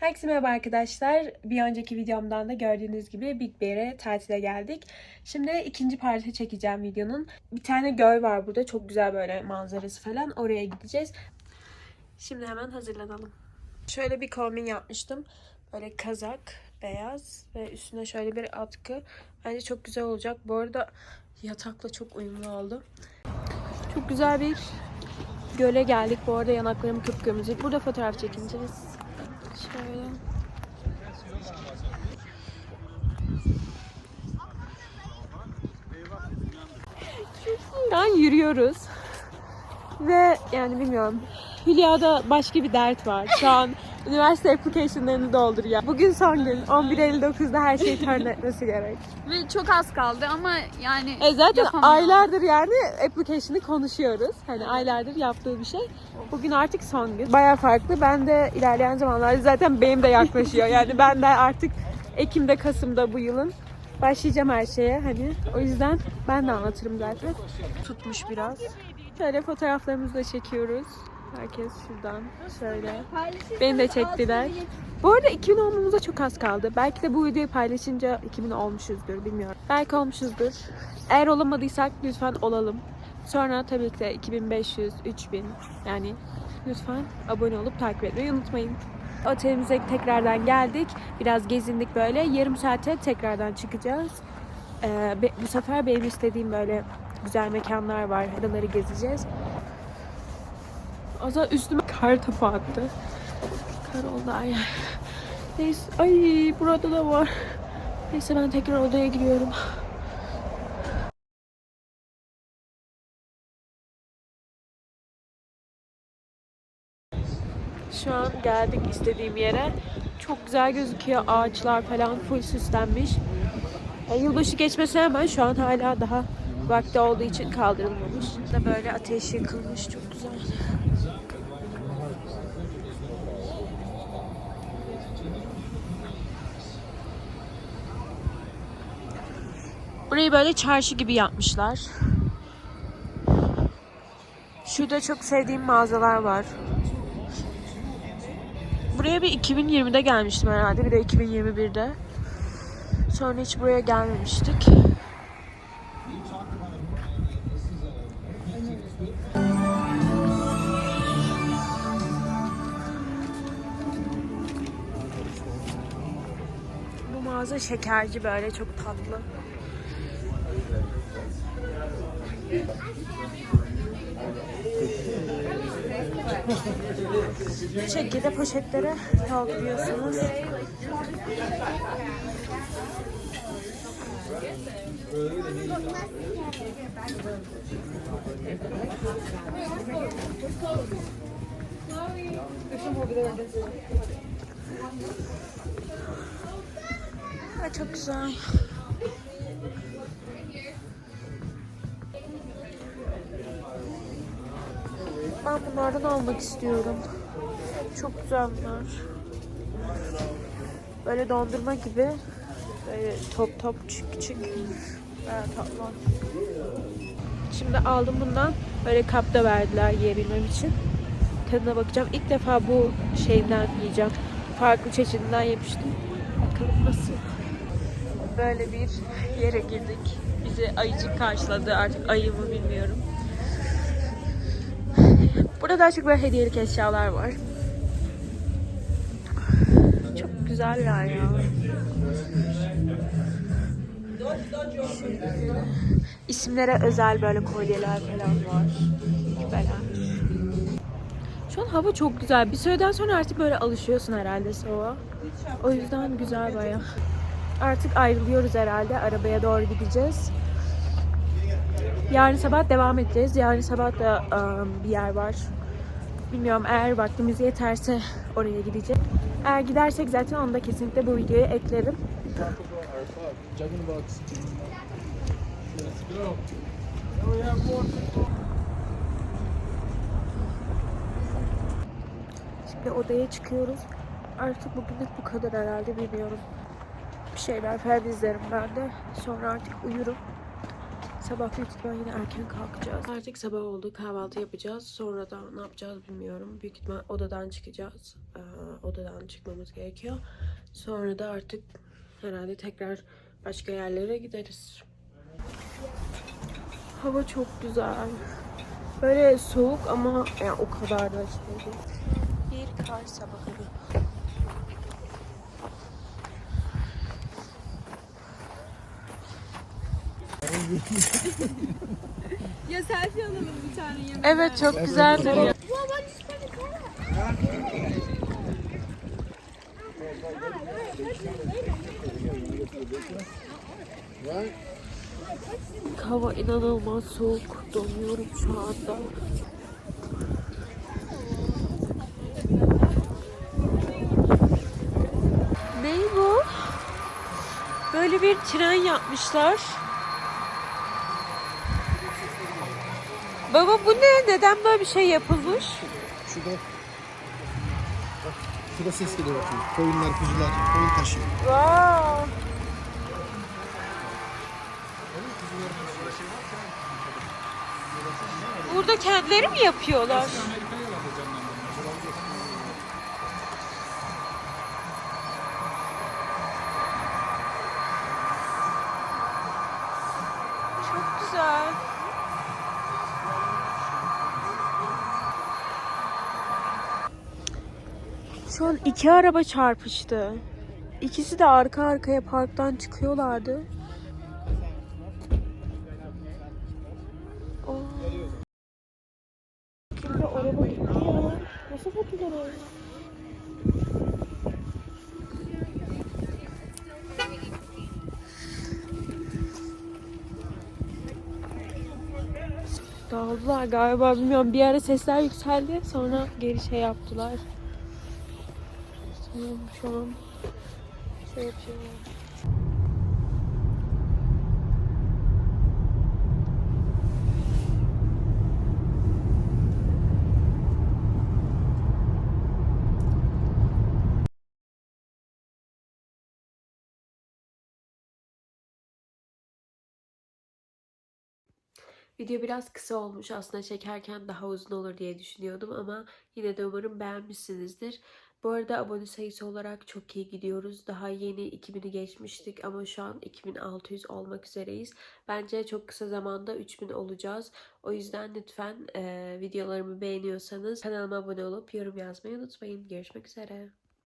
Herkese merhaba arkadaşlar. Bir önceki videomdan da gördüğünüz gibi Big Bear'e tatile geldik. Şimdi ikinci parti çekeceğim videonun. Bir tane göl var burada. Çok güzel böyle manzarası falan. Oraya gideceğiz. Şimdi hemen hazırlanalım. Şöyle bir kombin yapmıştım. Böyle kazak, beyaz ve üstüne şöyle bir atkı. Bence çok güzel olacak. Bu arada yatakla çok uyumlu oldu. Çok güzel bir göle geldik. Bu arada yanaklarım kıpkırmızı. Burada fotoğraf çekineceğiz. Şöyle. Şu yürüyoruz. Ve yani bilmiyorum. Hülya'da başka bir dert var. Şu an üniversite application'larını dolduruyor. Bugün son gün. 11.59'da her şeyi turn etmesi gerek. Ve çok az kaldı ama yani E zaten yapamam. aylardır yani application'ı konuşuyoruz. Hani aylardır yaptığı bir şey. Bugün artık son gün. Baya farklı. Ben de ilerleyen zamanlarda zaten benim de yaklaşıyor. Yani ben de artık Ekim'de, Kasım'da bu yılın başlayacağım her şeye hani. O yüzden ben de anlatırım zaten. Tutmuş biraz. Şöyle fotoğraflarımızı da çekiyoruz. Herkes şuradan şöyle. Beni de çektiler. Bu arada 2000 olmamıza çok az kaldı. Belki de bu videoyu paylaşınca 2000 olmuşuzdur bilmiyorum. Belki olmuşuzdur. Eğer olamadıysak lütfen olalım. Sonra tabii ki de 2500, 3000 yani lütfen abone olup takip etmeyi unutmayın. Otelimize tekrardan geldik. Biraz gezindik böyle. Yarım saate tekrardan çıkacağız. Ee, bu sefer benim istediğim böyle güzel mekanlar var. Oraları gezeceğiz. O zaman üstüme kar topu attı. Kar oldu ay. Neyse. Ay burada da var. Neyse ben tekrar odaya giriyorum. Şu an geldik istediğim yere. Çok güzel gözüküyor. Ağaçlar falan full süslenmiş. Yılbaşı geçmesine hemen şu an hala daha vakti olduğu için kaldırılmamış. Da böyle ateş yakılmış. Çok güzel. Burayı böyle çarşı gibi yapmışlar. Şurada çok sevdiğim mağazalar var. Buraya bir 2020'de gelmiştim herhalde. Bir de 2021'de. Sonra hiç buraya gelmemiştik. Mağaza şekerci böyle çok tatlı. Bu şekilde poşetlere dolduruyorsunuz. Ha, çok güzel. Ben bunlardan almak istiyorum. Çok güzel bunlar. Böyle dondurma gibi. Böyle top top küçük küçük. Bayağı tatlı. Şimdi aldım bundan. Böyle kapta verdiler yiyebilmem için. Tadına bakacağım. İlk defa bu şeyden yiyeceğim. Farklı çeşidinden yemiştim. Bakalım nasıl. Böyle bir yere girdik. Bizi ayıcık karşıladı. Artık ayı mı bilmiyorum. Burada daha çok böyle hediyelik eşyalar var. Çok güzeller ya. Şöyle. İsimlere özel böyle kolyeler falan var. Küpeler. Şu an hava çok güzel. Bir süreden sonra artık böyle alışıyorsun herhalde soğuğa. O yüzden güzel baya. Artık ayrılıyoruz herhalde. Arabaya doğru gideceğiz. Yarın sabah devam edeceğiz. Yarın sabah da ım, bir yer var. Bilmiyorum eğer vaktimiz yeterse oraya gideceğiz. Eğer gidersek zaten onu da kesinlikle bu videoya eklerim. Şimdi odaya çıkıyoruz. Artık bugünlük bu kadar herhalde bilmiyorum. Bir şeyler falan izlerim ben de. Sonra artık uyurum. Sabah büyük ihtimal yine erken kalkacağız. Artık sabah oldu. Kahvaltı yapacağız. Sonra da ne yapacağız bilmiyorum. Büyük ihtimal odadan çıkacağız. Ee, odadan çıkmamız gerekiyor. Sonra da artık herhalde tekrar başka yerlere gideriz. Hava çok güzel. Böyle soğuk ama yani o kadar da şey değil. Bir kar sabahı. Ya selfie alalım bir tane yemek. Evet çok güzel duruyor. Hava inanılmaz soğuk. Donuyorum şu anda. Ne bu? Böyle bir tren yapmışlar. Baba bu ne? Neden böyle bir şey yapılmış? Şurada bak, şurada ses geliyor bakın. Koyunlar, kuzular, koyun taşı. Wow. Burada kendileri mi yapıyorlar? Çok güzel. Şu iki araba çarpıştı. İkisi de arka arkaya parktan çıkıyorlardı. Oraya? Dağıldılar galiba bilmiyorum. Bir ara sesler yükseldi. Sonra geri şey yaptılar. Tamam şu an şey yapıyorlar. Video biraz kısa olmuş. Aslında çekerken daha uzun olur diye düşünüyordum ama yine de umarım beğenmişsinizdir. Bu arada abone sayısı olarak çok iyi gidiyoruz. Daha yeni 2000'i geçmiştik ama şu an 2600 olmak üzereyiz. Bence çok kısa zamanda 3000 olacağız. O yüzden lütfen eee, videolarımı beğeniyorsanız kanalıma abone olup yorum yazmayı unutmayın. Görüşmek üzere.